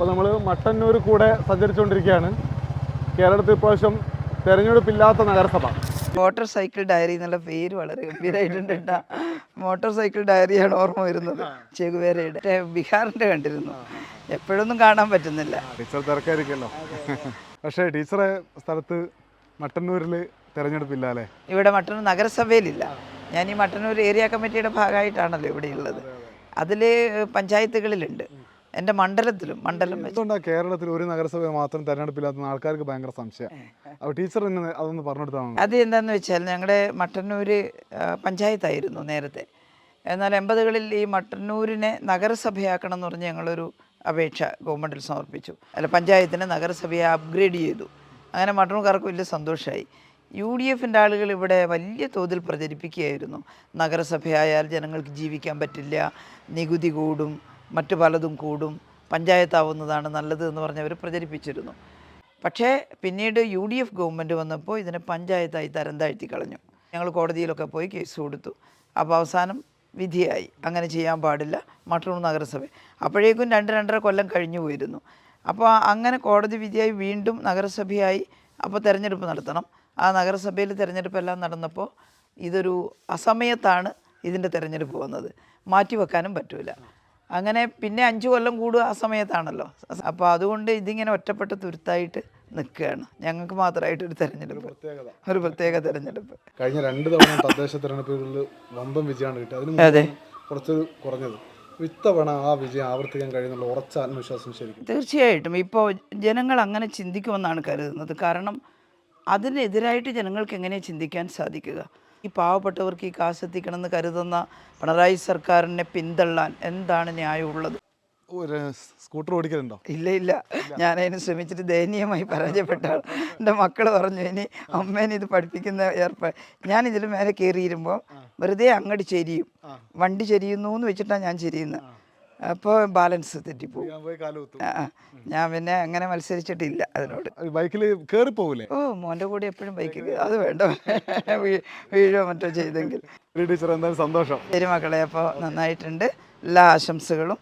അപ്പോൾ നമ്മൾ മട്ടന്നൂർ കൂടെ സഞ്ചരിച്ചുകൊണ്ടിരിക്കുകയാണ്. കേരളത്തിൽ ഇപ്രാവശ്യം തെരഞ്ഞെടുപ്പില്ലാത്ത നഗരസഭ. മോട്ടോർ സൈക്കിൾ ഡയറി എന്നുള്ള പേര് വളരെ ഗംഭീരമായിട്ടുണ്ട് കേട്ടോ. മോട്ടോർ സൈക്കിൾ ഡയറിയാണ് ഓർമ്മ വരുന്നത്. ചെകുവേരയുടെ ബീഹാറിന്റെ കണ്ടിരുന്നു. എപ്പോഴൊന്നും കാണാൻ പറ്റുന്നില്ല. ടീച്ചർ തിരക്കായിരിക്കല്ലോ പക്ഷേ ടീച്ചറെ സ്ഥലത്ത് മട്ടന്നൂരിൽ തെരഞ്ഞെടുപ്പില്ല അല്ലേ? ഇവിടെ മട്ടന്നൂർ നഗരസഭയിലില്ല. ഞാൻ ഈ മട്ടന്നൂർ ഏരിയ കമ്മിറ്റിയുടെ ഭാഗമായിട്ടാണല്ലോ ഇവിടെയുള്ളത് അതിൽ പഞ്ചായത്തുകളിലുണ്ട്. എന്റെ മണ്ഡലത്തിലും മണ്ഡലം എന്തുകൊണ്ടാണ് കേരളത്തിൽ ഒരു നഗരസഭ മാത്രം തെരഞ്ഞെടുപ്പില്ലാത്ത ആൾക്കാർക്ക് ഭയങ്കര സംശയം. അപ്പോൾ ടീച്ചർ അതൊന്ന് പറഞ്ഞെടുത്താണ് അത് എന്താണെന്ന് വെച്ചാൽ ഞങ്ങളുടെ മട്ടന്നൂർ പഞ്ചായത്തായിരുന്നു നേരത്തെ. എന്നാൽ എൺപതുകളിൽ ഈ മട്ടന്നൂരിനെ നഗരസഭയാക്കണം എന്ന് പറഞ്ഞ് ഞങ്ങളൊരു അപേക്ഷ ഗവൺമെന്റിൽ സമർപ്പിച്ചു. അല്ല പഞ്ചായത്തിനെ നഗരസഭയെ അപ്ഗ്രേഡ് ചെയ്തു. അങ്ങനെ മട്ടന്നൂർക്കാർക്ക് വലിയ സന്തോഷമായി യു ഡി എഫിന്റെ ആളുകൾ ഇവിടെ വലിയ തോതിൽ പ്രചരിപ്പിക്കുകയായിരുന്നു. നഗരസഭയായാൽ ജനങ്ങൾക്ക് ജീവിക്കാൻ പറ്റില്ല നികുതി കൂടും മറ്റു പലതും കൂടും. പഞ്ചായത്താവുന്നതാണ് നല്ലത് എന്ന് പറഞ്ഞവർ പ്രചരിപ്പിച്ചിരുന്നു. പക്ഷേ പിന്നീട് യു ഡി എഫ് ഗവൺമെന്റ് വന്നപ്പോൾ ഇതിനെ പഞ്ചായത്തായി തരം താഴ്ത്തി കളഞ്ഞു. ഞങ്ങൾ കോടതിയിലൊക്കെ പോയി കേസ് കൊടുത്തു. അപ്പോൾ അവസാനം വിധിയായി. അങ്ങനെ ചെയ്യാൻ പാടില്ല. മട്ടൂർ നഗരസഭ. അപ്പോഴേക്കും രണ്ട് രണ്ടര കൊല്ലം കഴിഞ്ഞു പോയിരുന്നു. അപ്പോൾ അങ്ങനെ കോടതി വിധിയായി വീണ്ടും നഗരസഭയായി അപ്പോൾ തിരഞ്ഞെടുപ്പ് നടത്തണം. ആ നഗരസഭയിൽ തിരഞ്ഞെടുപ്പെല്ലാം നടന്നപ്പോൾ ഇതൊരു അസമയത്താണ് ഇതിന്റെ തിരഞ്ഞെടുപ്പ് വന്നത്. മാറ്റിവെക്കാനും പറ്റൂല. അങ്ങനെ പിന്നെ അഞ്ച് കൊല്ലം കൂടുക ആ സമയത്താണല്ലോ. അപ്പോൾ അതുകൊണ്ട് ഇതിങ്ങനെ ഒറ്റപ്പെട്ട തുരുത്തായിട്ട് നിൽക്കുകയാണ്. ഞങ്ങൾക്ക് മാത്രമായിട്ട് ഒരു തെരഞ്ഞെടുപ്പ്. ഒരു പ്രത്യേക തെരഞ്ഞെടുപ്പ്. കഴിഞ്ഞ രണ്ട് തവണ തദ്ദേശ തെരഞ്ഞെടുപ്പുകളിൽ വമ്പൻ വിജയമാണ് കിട്ടിയത്. അതിന് അതെ. മുമ്പ് കുറച്ച് കുറഞ്ഞത്. ഇത്തവണ ആ വിജയം ആവർത്തിക്കാൻ കഴിയുന്നുള്ള ഉറച്ച ആത്മവിശ്വാസം ശരിക്കും. തീർച്ചയായിട്ടും. ഇപ്പോൾ ജനങ്ങൾ അങ്ങനെ ചിന്തിക്കുമെന്നാണ് കരുതുന്നത്. കാരണം അതിനെതിരായിട്ട് ജനങ്ങൾക്ക് എങ്ങനെ ചിന്തിക്കാൻ സാധിക്കുക? ഈ പാവപ്പെട്ടവർക്ക് ഈ കാശ് എത്തിക്കണമെന്ന് കരുതുന്ന പിണറായി സർക്കാരിനെ പിന്തള്ളാൻ എന്താണ് ന്യായമുള്ളത്? ഒരു സ്കൂട്ടർ ഓടിക്കലുണ്ടോ? ഇല്ല ഇല്ല. ഞാൻ അതിന് ശ്രമിച്ചിട്ട് ദയനീയമായി പരാജയപ്പെട്ടാണ്. എന്റെ മക്കൾ പറഞ്ഞു ഇനി അമ്മേനെ ഇത് പഠിപ്പിക്കുന്ന ഏർപ്പാട് ഞാൻ ഇതിൽ മേലെ കയറിയിരുമ്പോൾ വെറുതെ അങ്ങോട്ട് ചെരിയും. വണ്ടി ചെരിയുന്നു എന്ന് വെച്ചിട്ടാണ് ഞാൻ ചെരിയുന്നത്. അപ്പോൾ ബാലൻസ് തെറ്റിപ്പോവും. ഞാൻ പിന്നെ അങ്ങനെ മത്സരിച്ചിട്ടില്ല അതിനോട്. ബൈക്കിൽ കയറി പോകില്ലേ ഓ മോന്റെ കൂടെ എപ്പോഴും ബൈക്കിൽ അത് വേണ്ട. വീഴോ മറ്റോ ചെയ്തെങ്കിൽ. ടീച്ചർ എന്തായാലും സന്തോഷം. ശരി മക്കളെ അപ്പോൾ നന്നായിട്ടുണ്ട്. എല്ലാ ആശംസകളും.